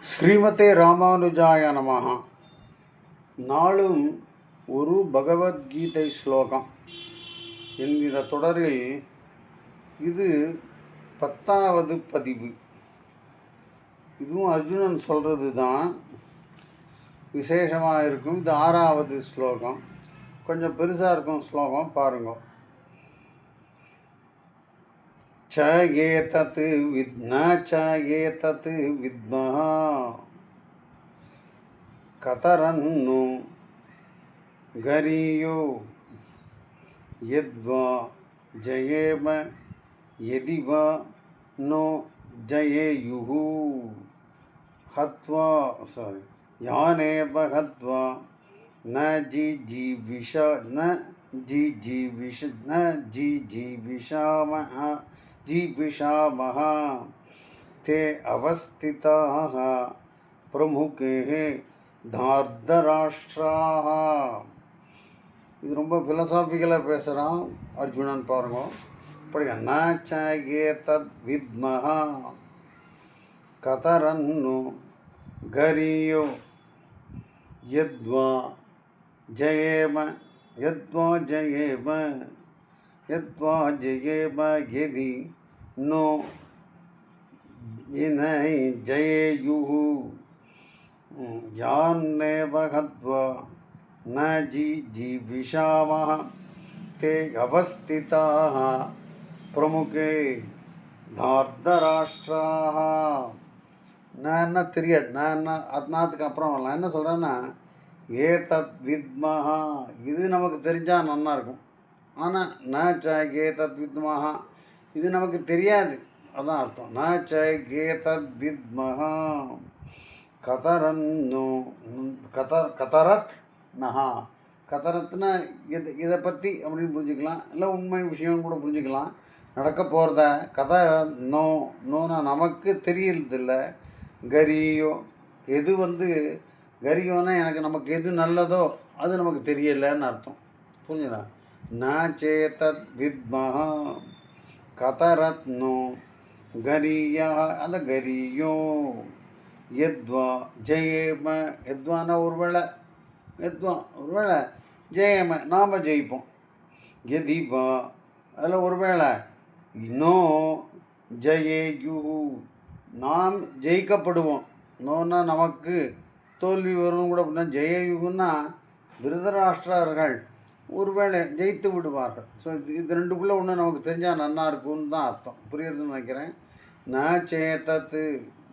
ஸ்ரீமதே ராமானுஜாய நமஹ. நாளும் ஒரு பகவத்கீதை ஸ்லோகம். என்கிற தொடரில் இது பத்தாவது பதிவு. இதுவும் அர்ஜுனன் சொல்கிறது தான். விசேஷமாக இருக்கும். இது ஆறாவது ஸ்லோகம். கொஞ்சம் பெருசாக இருக்கும் ஸ்லோகம். பாருங்கள் च एतत् विद् न च एतत् विद्मः। कतरन्नु गरीयो यद्वा, जयेम यदि वा नो जयेयुः। हत्वा सारी यानेव हत्वा, न जिजीविष न जिजीविष, न जिजीविषामः। जीविषामः ते अवस्थिताः प्रमुखे தார்தராஷ்டிராக இது ரொம்ப ஃபிலசாபிக்கலாக பேசுகிறான் அர்ஜுனன் பாருங்க இப்படி நாச்சே தத் வித்மஹா கதரன்னு கரியோ यद्वा जयेम यद्वा जयेम यद्वा जयेम यदि नो जिनै जयेयुः यान्नेव हत्वा न जि जीविषामः ते अवस्थिताः प्रमुखे தார்தராஷ்டிராக நான் என்ன தெரியாது நான் என்ன அத்னாத்துக்கு அப்புறம் நான் என்ன சொல்கிறேன்னா ஏ தத் வித்மஹா இது நமக்கு தெரிஞ்சால் நல்லா இருக்கும் ஆனால் ந ச கே தத் வித்மஹா இது நமக்கு தெரியாது. அதான் அர்த்தம். ந ச கே தத் வித்மஹா கதரன்னு கதர் கதரத் நஹா கதரத்னா இது இதை பற்றி அப்படின்னு புரிஞ்சுக்கலாம். இல்லை உண்மை விஷயம் கூட புரிஞ்சுக்கலாம். நடக்க போகிறத கதை நோ நோனா நமக்கு தெரியறதில்ல. கரியோ எது வந்து கரியோனா எனக்கு நமக்கு எது நல்லதோ அது நமக்கு தெரியலன்னு அர்த்தம். புரிஞ்சுதா? நான் சேதத் வித்மஹா கதரத்னோ கரியா அந்த கரியோ எத்வா ஜெயம எத்வானா ஒருவேளை எத்வா ஒருவேளை ஜெயம நாம் ஜெயிப்போம் எதிவா அதில் ஒருவேளை இன்னும் ஜெயேயு நாம் ஜெயிக்கப்படுவோம் நோன்னா நமக்கு தோல்வி வரும் கூட அப்படின்னா ஜெயயுகுன்னா திருதராஷ்டிரர்கள் ஒருவேளை ஜெயித்து விடுவார்கள். ஸோ இது இது ரெண்டுக்குள்ளே ஒன்று நமக்கு தெரிஞ்சால் நல்லா இருக்கும்னு தான் அர்த்தம். புரியுறதுன்னு நினைக்கிறேன். ந சேதத்து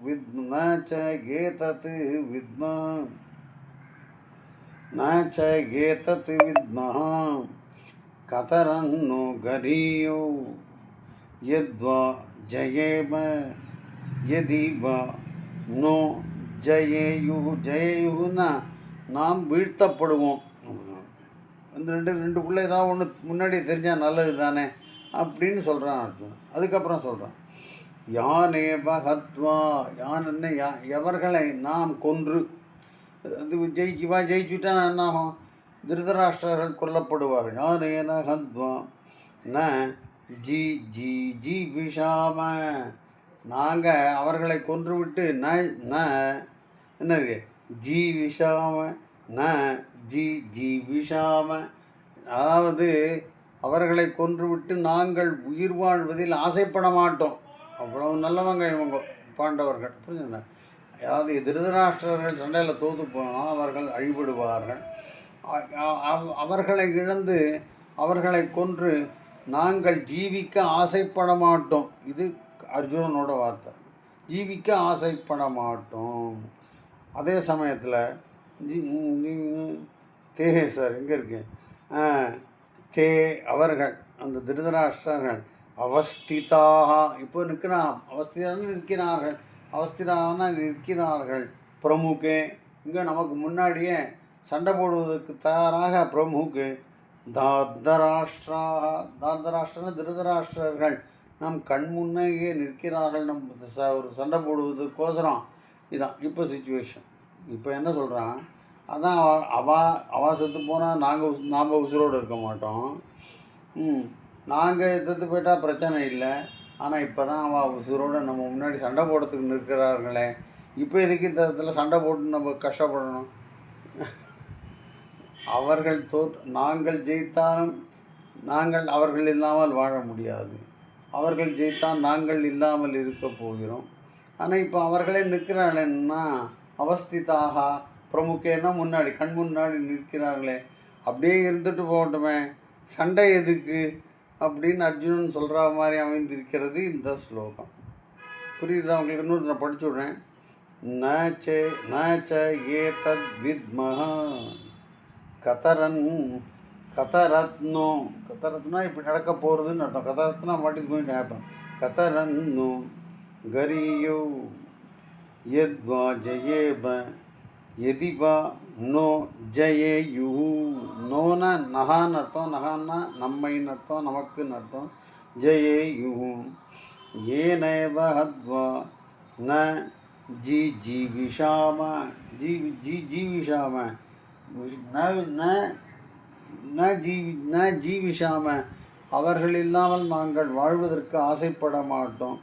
வித் ந ச கேதத்து வித்மா. ந ச கேதத்து வித்மா. கதரன்னு கரியோ. எத்வா ஜெயேம. எதி வா நோ ஜெயேயு ஜெயயுகுன்னா நாம் வீழ்த்தப்படுவோம். இந்த ரெண்டு ரெண்டுக்குள்ளே ஏதாவது ஒன்று முன்னாடி தெரிஞ்சால் நல்லது தானே அப்படின்னு சொல்கிறான் அர்ஜுன். அதுக்கப்புறம் சொல்கிறான் யானே பகத்வா யான் என்ன யா எவர்களை நாம் கொன்று? அது ஜெயிச்சுவா ஜெயிச்சுட்டா என்ன ஆகும் திருதராஷ்டிரர்கள் கொல்லப்படுவார்கள். யானேன ஹத்வா ந ஜி ஜி ஜி விஷாம நாங்கள் அவர்களை கொன்றுவிட்டு ந ந என்ன இருக்கு ஜி விஷாம ந ஜி ஜி விஷாம அதாவது அவர்களை கொன்றுவிட்டு நாங்கள் உயிர் வாழ்வதில் ஆசைப்பட மாட்டோம். அவ்வளவு நல்லவங்க இவங்க பாண்டவர்கள். புரிஞ்சுங்களா? அதாவது திருதராஷ்டிரர்கள் சண்டையில் தோற்று போனால் அவர்கள் அழிபடுவார்கள். அவர்களை இழந்து அவர்களை கொன்று நாங்கள் ஜீவிக்க ஆசைப்பட மாட்டோம். இது அர்ஜுனனோட வார்த்தை. ஜீவிக்க ஆசைப்பட மாட்டோம். அதே சமயத்தில் ஜி தே சார் எங்கே இருக்கேன் தே அவர்கள் அந்த திருதராஷ்டிரர்கள் அவஸ்திதாக இப்போ நிற்கிறான் அவஸ்திதான் இருக்கிறார்கள் அவஸ்திதான இருக்கிறார்கள் பிரமுகே இங்கே நமக்கு முன்னாடியே சண்டை போடுவதற்கு தயாராக பிரமுக்கு தார்தராஷ்டிராக தார்தராஷ்டிரன திருதராஷ்டிரர்கள் நம் கண் முன்னேயே நிற்கிறார்கள் நம் ச- ஒரு சண்டை போடுவதற்கோசரம். இதான் இப்போ சுச்சுவேஷன் இப்போ என்ன சொல்கிறான் அதான் அவ அவ செத்து போனால் நாங்கள் நாம் உசுரோடு இருக்க மாட்டோம். ம் நாங்கள் செத்து போயிட்டால் பிரச்சனை இல்லை. ஆனால் இப்போ தான் அவள் உசுரோடு நம்ம முன்னாடி சண்டை போடுறதுக்கு நிற்கிறார்களே. இப்போ எதுக்கு இந்த இடத்துல சண்டை போட்டு நம்ம கஷ்டப்படணும்? அவர்கள் தோ நாங்கள் ஜெயித்தாலும் நாங்கள் அவர்கள் இல்லாமல் வாழ முடியாது. அவர்கள் ஜெயித்தால் நாங்கள் இல்லாமல் இருக்க போகிறோம். ஆனால் இப்போ அவர்களே நிற்கிறாங்கன்னா அவஸ்திதாக. பிரமுகேன்னா முன்னாடி கண் முன்னாடி நிற்கிறார்களே. அப்படியே இருந்துட்டு போகட்டுமே. சண்டை எதுக்கு? அப்படின்னு அர்ஜுனன் சொல்கிற மாதிரி அமைந்திருக்கிறது இந்த ஸ்லோகம். புரியுதா உங்களுக்கு? இன்னொரு நான் படிச்சு விட்றேன். நச்ச நச்ச ஏதத் வித்மஹா. கதரன் கதரத்னோ. கதரத்னா இப்படி நடக்க போகிறதுன்னு அர்த்தம். கதரத்னா வாட் இஸ் கோயிங் ஹேப்பன் கதரன்னோ. கரியோ. யத்வா ஜெயேப எதிவா நோ ஜெயேயு நோன நகான்னு அர்த்தம் நகான்னா நம்மைன்னு அர்த்தம் நமக்குன்னு அர்த்தம். ஜெயேயு ஏனேவ ஹத்வா ந ஜி ஜீவிஷாம ஜீவி ஜி ஜீவிஷாம. ந ந ந ஜீவி ந ஜீவிஷாம. அவர்கள் இல்லாமல் நாங்கள் வாழ்வதற்கு ஆசைப்பட மாட்டோம்.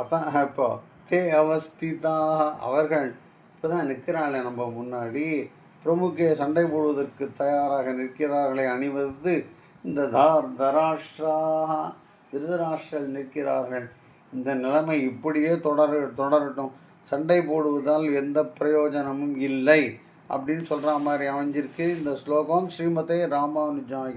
அதான் இப்போ தே அவஸ்திதா அவர்கள் இப்போ தான் நிற்கிறாங்களே நம்ம முன்னாடி. பிரமுகே சண்டை போடுவதற்கு தயாராக நிற்கிறார்களை அணிவது இந்த தார் தராஷ்டிராக திருதராஷ்டிரல் நிற்கிறார்கள். இந்த நிலைமை இப்படியே தொடர தொடரட்டும். சண்டை போடுவதால் எந்த பிரயோஜனமும் இல்லை. அப்படின்னு சொல்கிற மாதிரி அமைஞ்சிருக்கு இந்த ஸ்லோகம் ஸ்ரீமதே ராமானுஜாய